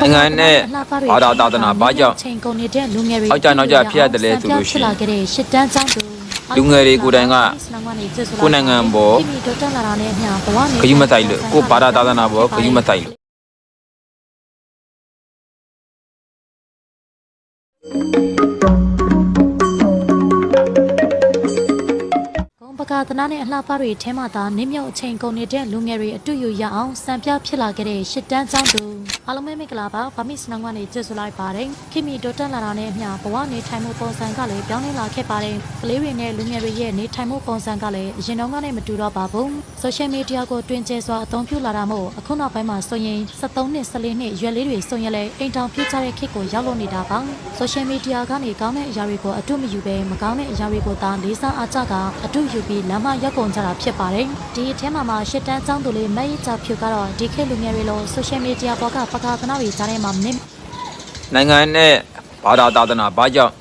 နိုင်ငံနဲ့ဘာသာသာသနာဘာကြောင့်ချိန်ကုန်နေတဲ့လူငယ်တွေအောက်ကျနောက်ကျဖြစ်ရတယ်လဲဆိုလို့ရှိရင်ဖြစ်လာခဲ့တဲ့ရှစ်တန်းကျောင်းသူလူငယ်တွေကိုယ်တိုင်ကကိုယ်နိုင်ငံပေါ်ဒီမီတိုတက်လာတာနဲ့အမျှဘဝနဲ့ခရီးမဆိုင်လို့ကိုယ်ဘာသာသာသနာပေါ်ခရီးမဆိုင်လို့ ကာသနာနဲ့အလှပတွေထဲမှာသာနင်းမြုပ်အချိန်ကုန်နေတဲ့လူငယ်တွေအတူယူရအောင်စံပြဖြစ်လာခဲ့တဲ့ရှစ်တန်းကျောင်းသူအားလုံးပဲမင်္ဂလာပါဗမစ်စနောင်းကနေကြိုဆိုလိုက်ပါတယ်ခိမီတိုတက်လာတာနဲ့အမျှဘဝနေထိုင်မှုပုံစံကလည်းပြောင်းလဲလာခဲ့ပါတယ်ကလေးတွေနဲ့လူငယ်တွေရဲ့နေထိုင်မှုပုံစံကလည်းအရင်တုန်းကနဲ့မတူတော့ပါဘူးဆိုရှယ်မီဒီယာကိုတွင်ကျဲစွာအသုံးပြုလာတာမို့အခုနောက်ပိုင်းမှာဆိုရင်73နှစ်14နှစ်ရွယ်လေးတွေဆိုရင်လည်းအိမ်တောင်ပြုတ်ကြတဲ့ခေတ်ကိုရောက်လို့နေတာပါဆိုရှယ်မီဒီယာကနေကောင်းတဲ့အရာတွေကိုအတုမယူဘဲမကောင်းတဲ့အရာတွေကိုသာလေးစားအားကြကအတုယူပြီးလမ်းမရောက်ကုန်ကြတာဖြစ်ပါတယ်ဒီအထဲမှာမှရှစ်တန်းကျောင်းသူလေးမက်ရစ်ချဖြူကတော့ဒီခေတ်လူငယ်တွေလိုဆိုရှယ်မီဒီယာပေါ်ကပကာသနာတွေကြားထဲမှာမင်းနိုင်ငံနဲ့ဘာသာသာသနာဘာကြောင့်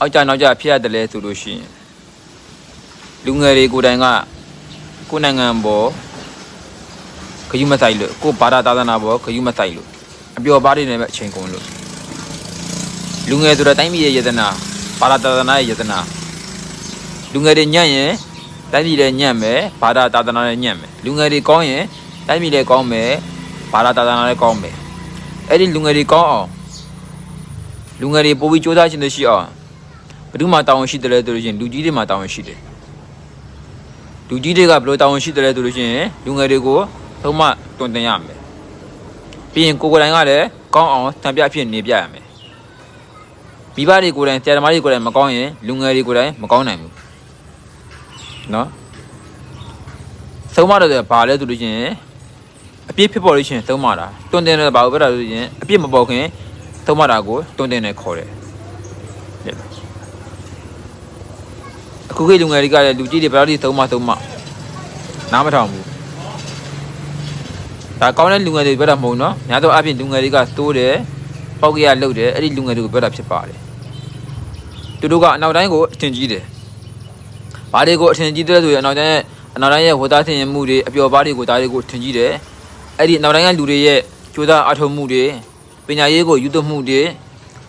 အောက်ကျနောက်ကျဖြစ်ရတယ်လဲဆိုလို့ရှိရင်လူငယ်တွေကိုယ်တိုင်ကကိုယ်နိုင်ငံပေါ်ခရီးမဆိုင်လို့ကိုယ်ဘာသာသာသနာပေါ်ခရီးမဆိုင်လို့အပျော်ပါးတွေနဲ့ပဲအချိန်ကုန်လို့လူငယ်ဆိုတော့တိုင်းပြည်ရဲ့ယတနာဘာသာသာသနာရဲ့ယတနာ လူငယ်တွေညံ့ရင်တိုင်းပြည်လည်းညံ့မယ်ဘာသာသာသနာလည်းညံ့မယ်လူငယ်တွေကောင်းရင်တိုင်းပြည်လည်းကောင်းမယ်ဘာသာသာသနာလည်းကောင်းမယ်အဲ့ဒီလူငယ်တွေကောင်းအောင်လူငယ်တွေပို့ပြီးစူးစမ်းခြင်းတွေရှိအောင်ဘယ်သူမှတာဝန်ရှိတယ်လဲဆိုလို့ရှိရင်လူကြီးတွေမှတာဝန်ရှိတယ်လူကြီးတွေကဘယ်လိုတာဝန်ရှိတယ်လဲဆိုလို့ရှိရင်လူငယ်တွေကိုသုံးမတွင်တင်ရမယ်ပြီးရင်ကိုယ်ကိုယ်တိုင်ကလည်းကောင်းအောင်တံပြအဖြစ်နေပြရမယ်မိဘတွေကိုယ်တိုင်ဆရာသမားတွေကိုယ်တိုင်မကောင်းရင်လူငယ်တွေကိုယ်တိုင်မကောင်းနိုင်ဘူး နော်သုံးမတော့ဘာလဲဆိုလို့ရှိရင်အပြစ်ဖြစ်ပေါ်လို့ရှိရင်သုံးမတာတွန်းတင်တယ်ဘာလို့ပြောတာလို့ရှိရင်အပြစ်မပေါ်ခင်သုံးမတာကိုတွန်းတင်တယ်ခေါ်တယ်တဲ့အခုခေတ်လူငယ်တွေကလည်းလူကြီးတွေဘယ်တော့ဒီသုံးမသုံးမနားမထောင်ဘူးဒါကောင်းတဲ့လူငယ်တွေပြောတာမဟုတ်နော်ညာတော့အပြင်လူငယ်တွေကသိုးတယ်ပေါက်ကြရလှုပ်တယ်အဲ့ဒီလူငယ်တွေကိုပြောတာဖြစ်ပါတယ်သူတို့ကအနောက်တိုင်းကိုအထင်ကြီးတယ် ဘာတွေကိုအထင်ကြီးတယ်ဆိုရင်အနောက်တိုင်းရဲ့အနောက်တိုင်းရဲ့ဝတ်သားထင်မှုတွေအပျော်ပါးတွေကိုဒါတွေကိုအထင်ကြီးတယ်အဲ့ဒီနောက်တိုင်းကလူတွေရဲ့ကြိုးစားအထောက်မှုတွေပညာရေးကိုယူသွမှုတွေ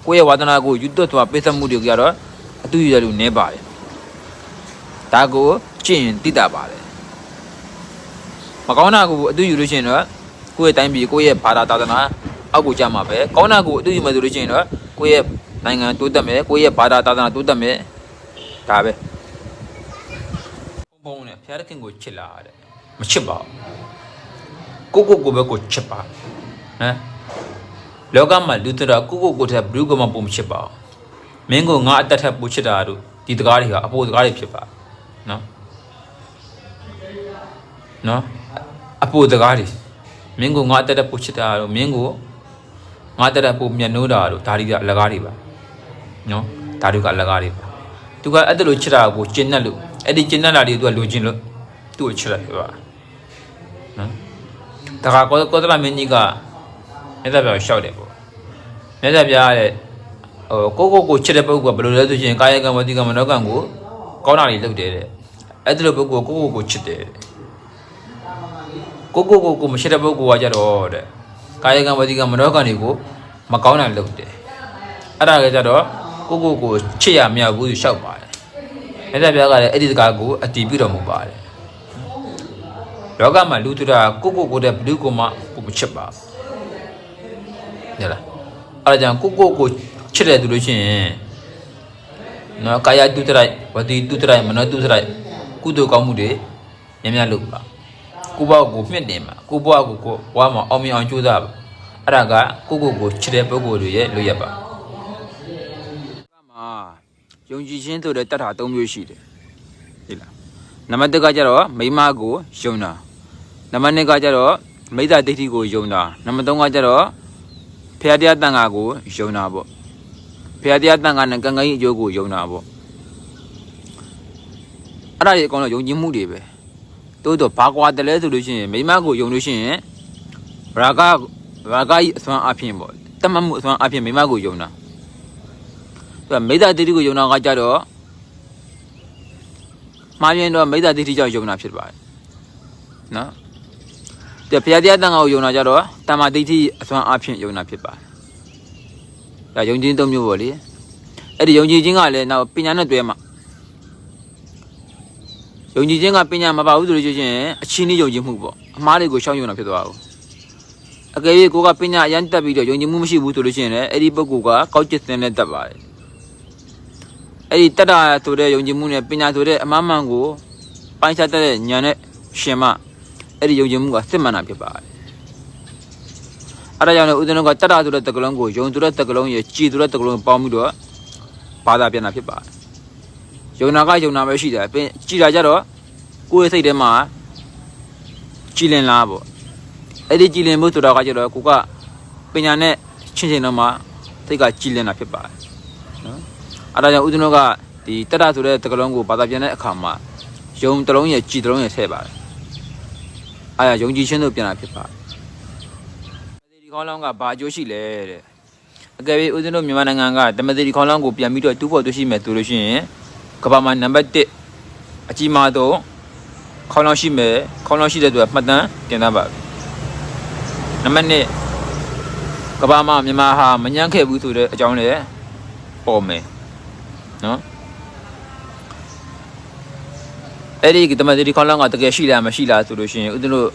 ကိုယ့်ရဲ့ဝါသနာကိုယူသွသွားပေးသက်မှုတွေကတော့အတူရလူနေပါတယ်ဒါကိုကျင့်ရင်တိတာပါတယ်မကောင်းတာကိုအတူယူလို့ရှိရင်တော့ကိုယ့်ရဲ့တိုင်းပြည်ကိုယ့်ရဲ့ဘာသာသာသနာအောက်ကိုကြမှာပဲကောင်းတာကိုအတူယူမယ်ဆိုလို့ရှိရင်တော့ကိုယ့်ရဲ့နိုင်ငံတိုးတက်မယ်ကိုယ့်ရဲ့ဘာသာသာသနာတိုးတက်မယ်ဒါပဲ ဘုံဘုံနဲ့ဖျားတဲ့ခင်ကိုချစ်လာတဲ့မချစ်ပါဘူးကိုကိုကိုပဲကိုချစ်ပါဟမ်လောကမှာလူတရာကိုကိုကိုတဲ့ဘလူးကမှပုံမချစ်ပါဘူးမင်းကိုငါအတက်ထက်ပူချစ်တာတို့ဒီတကားတွေကအပိုတကားတွေဖြစ်ပါနော်နော်အပိုတကားတွေမင်းကိုငါအတက်ထက်ပူချစ်တာတို့မင်းကိုငါအတက်ထက်ပူမျက်နှိုးတာတို့ဒါတွေကအလကားတွေပါနော်ဒါတွေကအလကားတွေပါသူကအဲ့ဒါလိုချစ်တာကိုကျင့်တတ်လို့ အဲ့ဒီကျင့်တတ်တာတွေသူကလိုချင်လို့သူ့ကိုချစ်တယ်ပါနော်တခါကောကောသလမင်းကြီးကမြတ်စွာဘုရားရှောက်တယ်ပေါ့မြတ်စွာဘုရားရဲ့ဟိုကိုကိုကိုချစ်တဲ့ပုဂ္ဂိုလ်ကဘယ်လိုလဲဆိုရင်ကာယကံဝတိကံမနောကံကိုကောင်းတာတွေလုပ်တယ်တဲ့အဲ့ဒီလိုပုဂ္ဂိုလ်ကိုကိုကိုချစ်တယ်ကိုကိုကိုကိုမချစ်တဲ့ပုဂ္ဂိုလ်ကကြတော့တဲ့ကာယကံဝတိကံမနောကံတွေကိုမကောင်းတာလုပ်တယ်အဲ့ဒါကကြတော့ကိုကိုကိုချစ်ရမရဘူးရှောက်ပါတယ် မြတ်စွာဘုရားကလည်းအဲ့ဒီစကားကိုအတည်ပြုတော်မူပါတယ်လောကမှာလူတူတာကိုကိုကိုတဲ့ဘလူးကိုမှကိုမချစ်ပါဘူးညလားအဲ့ဒါကြောင့်ကိုကိုကိုချစ်တဲ့သူလို့ရှိရင်နော်ကာယတုတရိုက်ဝတိတုတရိုက်မနောတုတရိုက်ကုသိုလ်ကောင်းမှုတွေများများလုပ်ပါကိုဘဝကိုမြင့်တင်ပါကိုဘဝကိုကိုဘဝမှာအောင်မြင်အောင်ကြိုးစားပါအဲ့ဒါကကိုကိုကိုချစ်တဲ့ပုဂ္ဂိုလ်တွေရဲ့လုပ်ရပါမှာ ယုံကြည်ခြင်းဆိုတဲ့တတ်တာ၃မျိုးရှိတယ်ဒီလားနံပါတ်၁ကကျတော့မိမကိုယုံတာနံပါတ်2ကကျတော့မိစ္ဆာဒိဋ္ဌိကိုယုံတာနံပါတ်3ကကျတော့ဖရာတရားတန်ခါကိုယုံတာပေါ့ဖရာတရားတန်ခါနဲ့ကံကံကြီးအကျိုးကိုယုံတာပေါ့အဲ့ဒါတွေအကောင်တော့ယုံကြည်မှုတွေပဲတိုးတော့ဘာကွာတယ်လဲဆိုလို့ရှိရင်မိမကိုယုံလို့ရှိရင်ရာဂရာဂကြီးအစွမ်းအဖြစ်ပေါ့တတ်မှတ်မှုအစွမ်းအဖြစ်မိမကိုယုံတာ သူကမိစ္ဆာဒိဋ္ဌိကိုယုံတာကကြတော့မှားရင်တော့မိစ္ဆာဒိဋ္ဌိကြောင့်ယုံတာဖြစ်ပါတယ်နော်တဲ့ဘုရားတရားတန်ခါကိုယုံတာကြတော့တမ္မာဒိဋ္ဌိအစွမ်းအဖြစ်ယုံတာဖြစ်ပါတယ်ဒါယုံကြည်သုံးမျိုးပေါ့လေအဲ့ဒီယုံကြည်ခြင်းကလည်းနောက်ပညာနဲ့တွဲမှာယုံကြည်ခြင်းကပညာမပါဘူးဆိုလို့ရှိရင်အချင်းလေးယုံကြည်မှုပေါ့အမားတွေကိုရှောင်ယုံတာဖြစ်သွားဘူးအကယ်၍ကိုကပညာအရန်တက်ပြီးတော့ယုံကြည်မှုမရှိဘူးဆိုလို့ရှိရင်လည်းအဲ့ဒီပုဂ္ဂိုလ်ကကောက်ကျစ်စင်းနဲ့တက်ပါတယ် အဲ့ဒီတက်တာဆိုတဲ့ယုံကြည်မှုနဲ့ပညာဆိုတဲ့အမှန်မှန်ကိုပိုင်းခြားတတ်တဲ့ဉာဏ်နဲ့ရှင်မအဲ့ဒီယုံကြည်မှုကစစ်မှန်တာဖြစ်ပါတယ်အဲ့ဒါကြောင့်လည်းဦးဇင်းတို့ကတက်တာဆိုတဲ့တက္ကလုံးကိုယုံဆိုတဲ့တက္ကလုံးရဲ့ကြည်ဆိုတဲ့တက္ကလုံးကိုပေါင်းပြီးတော့ဘာသာပြန်တာဖြစ်ပါတယ်ယုံနာကယုံနာပဲရှိတယ်ပင်ကြည်တာကြတော့ကိုယ့်ရဲ့စိတ်ထဲမှာကြည်လင်လားပေါ့အဲ့ဒီကြည်လင်မှုဆိုတာကကြတော့ကိုကပညာနဲ့ချင်းချင်းတော့မှစိတ်ကကြည်လင်တာဖြစ်ပါတယ်နော် အဲ့ဒါကြောင့်ဦးဇင်းတို့ကဒီတက်တာဆိုတဲ့တက္ကလုံးကိုဘာသာပြန်တဲ့အခါမှာယုံတစ်လုံးရဲ့ကြည်တစ်လုံးရဲ့ထည့်ပါတယ်အားရယုံကြည်ခြင်းတို့ပြန်တာဖြစ်ပါတယ်ဒီခေါင်းလောင်းကဘာအကျိုးရှိလဲတဲ့အကယ်၍ဦးဇင်းတို့မြန်မာနိုင်ငံကတမတိခေါင်းလောင်းကိုပြန်ပြီးတော့တူးဖို့တူးရှိမယ်ဆိုလို့ရှိရင်ကမ္ဘာမှာနံပါတ်1အကြီးမားဆုံးခေါင်းလောင်းရှိမယ်ခေါင်းလောင်းရှိတဲ့သူကမှတ်တမ်းတင်သားပါပြီနံပါတ်2ကမ္ဘာမှာမြန်မာဟာမညံ့ခဲ့ဘူးဆိုတဲ့အကြောင်းလည်းပေါ်မယ် နော်အဲ့ဒီတမတိခေါင်းလောင်းကတကယ်ရှိလားမရှိလားဆိုလို့ရှိရင်ဦးဇင်းတို့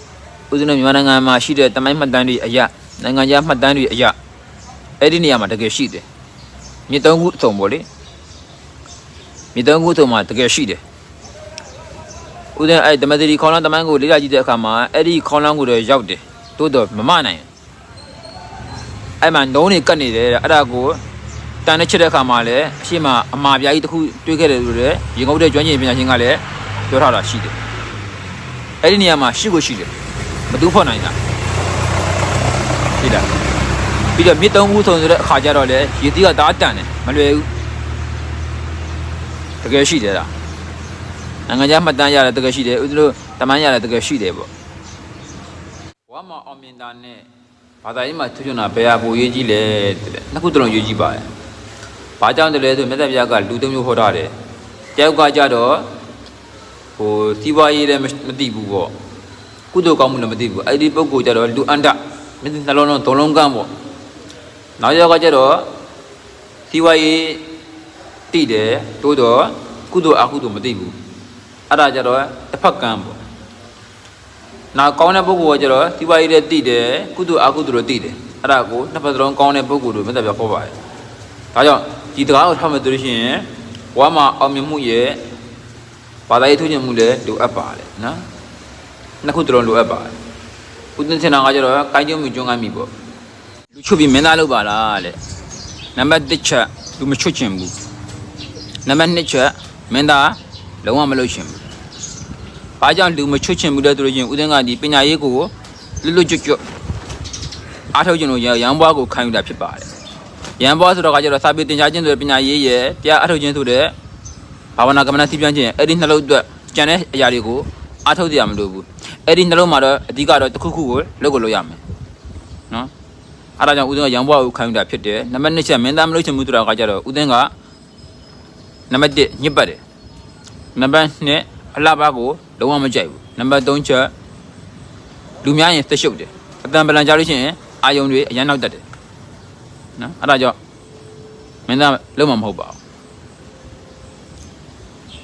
ဦးဇင်းတို့မြန်မာနိုင်ငံမှာရှိတဲ့တမိုင်းမှတ်တမ်းတွေအရာနိုင်ငံခြားမှတ်တမ်းတွေအရာအဲ့ဒီနေရာမှာတကယ်ရှိတယ်မြေသုံးခုအစုံပေါ့လေမြေသုံးခုအစုံမှာတကယ်ရှိတယ်ဦးဇင်းအဲ့တမတိခေါင်းလောင်းတမိုင်းကိုလေ့လာကြည့်တဲ့အခါမှာအဲ့ဒီခေါင်းလောင်းကိုတော့ရောက်တယ်တိုးတော့မမနိုင်ဘူးအဲ့မှာနှုံးနေကတ်နေတယ်အဲ့ဒါကို တန်နဲ့ချက်တဲ့အခါမှာလည်းအရှိမအမာပြားကြီးတစ်ခုတွေးခဲ့တယ်လို့လည်းရေငုပ်တဲ့ကျွမ်းကျင်ပညာရှင်ကလည်းပြောထားတာရှိတယ်အဲ့ဒီနေရာမှာရှိကိုရှိတယ်မတူဖော်နိုင်တာဒီလားပြီးတော့မြစ်သုံးခုဆုံဆိုတဲ့အခါကျတော့လေရေတီးကဒါတန်တယ်မလွယ်ဘူးတကယ်ရှိတယ်လားနိုင်ငံခြားမှတ်တမ်းရတယ်တကယ်ရှိတယ်ဦးဇင်းတို့တမန်ရတယ်တကယ်ရှိတယ်ပေါ့ဘဝမှာအောင်မြင်တာနဲ့ဘာသာရေးမှာထွချွန်တာဘယ်ဟာပိုရေးကြီးလဲတဲ့နှစ်ခုတလုံးရေးကြီးပါတယ် ဘာကြောင့်တလဲဆိုမြတ်ဗျာကလူသုံးမျိုးဟောထားတယ်တယောက်ကကြတော့ဟိုစီးပွားရေးလည်းမသိဘူးပေါ့ကုသိုလ်ကောင်းမှုလည်းမသိဘူးအဲ့ဒီပုဂ္ဂိုလ်ကြတော့လူအန္တမျက်စိနှလုံးလုံးသုံးလုံးကန်းပေါ့နောက်ယောက်ကကြတော့စီးပွားရေးတိတယ်တိုးတော့ကုသိုလ်အကုသိုလ်မသိဘူးအဲ့ဒါကြတော့တစ်ဖက်ကန်းပေါ့နောက်ကောင်းတဲ့ပုဂ္ဂိုလ်ကကြတော့စီးပွားရေးလည်းတိတယ်ကုသိုလ်အကုသိုလ်လည်းတိတယ်အဲ့ဒါကိုနှစ်ဖက်စလုံးကောင်းတဲ့ပုဂ္ဂိုလ်တို့မြတ်ဗျာဟောပါတယ်ဒါကြောင့် ဒီတရားကိုထောက်မယ်ဆိုလို့ရှိရင်ဘဝမှာအောင်မြင်မှုရဲ့ဘာသာရေးထုတ်ခြင်းမှုလည်းလိုအပ်ပါတယ်နော်နှစ်ခုတလုံးလိုအပ်ပါတယ်ဦးသိန်းစင်တော်ကကျတော့ကိုင်းကျုံမြကျွန်းကိုင်းပြီပေါ့လူချုပ်ပြီးမင်းသားလုပ်ပါလားတဲ့နံပါတ်1ချက်လူမချွတ်ချင်ဘူးနံပါတ်2ချက်မင်းသားလုံးဝမလုပ်ချင်ဘူးဘာကြောင့်လူမချွတ်ချင်ဘူးလဲဆိုလို့ချင်းဦးသိန်းကဒီပညာရေးကိုလွတ်လွတ်ကျွတ်ကျွတ်အားထုတ်ခြင်းလို့ရန်ဘွားကိုခံယူတာဖြစ်ပါတယ် ရန်ဘွားဆိုတော့ကကျတော့စာပေသင်ကြားခြင်းဆိုတဲ့ပညာရေးရဲ့တရားအားထုတ်ခြင်းဆိုတဲ့ဘာဝနာကမ္မနာစီပြန်ခြင်းအဲ့ဒီနှလုံးအတွက်ကျန်တဲ့အရာတွေကိုအားထုတ်ကြရမလို့ဘူးအဲ့ဒီနှလုံးမှာတော့အဓိကတော့တစ်ခုခုကိုလုပ်ကိုလုပ်ရမယ်နော်အဲ့ဒါကြောင့်ဦးသိန်းကရန်ဘွားကိုခံယူတာဖြစ်တယ်နံပါတ်2ချက်မင်းသားမလုပ်ချင်ဘူးဆိုတာကကျတော့ဦးသိန်းကနံပါတ်1ညစ်ပတ်တယ်နံပါတ်2အလှပကိုလုံးဝမကြိုက်ဘူးနံပါတ်3ချက်လူများရင်သက်ရှုပ်တယ်အတန်ပလန်ကြားလို့ရှိရင်အာယုံတွေအရန်နောက်တက်တယ်နော်အဲ့ဒါကြောင့် မင်းသားလုံးမမဟုတ်ပါဘူး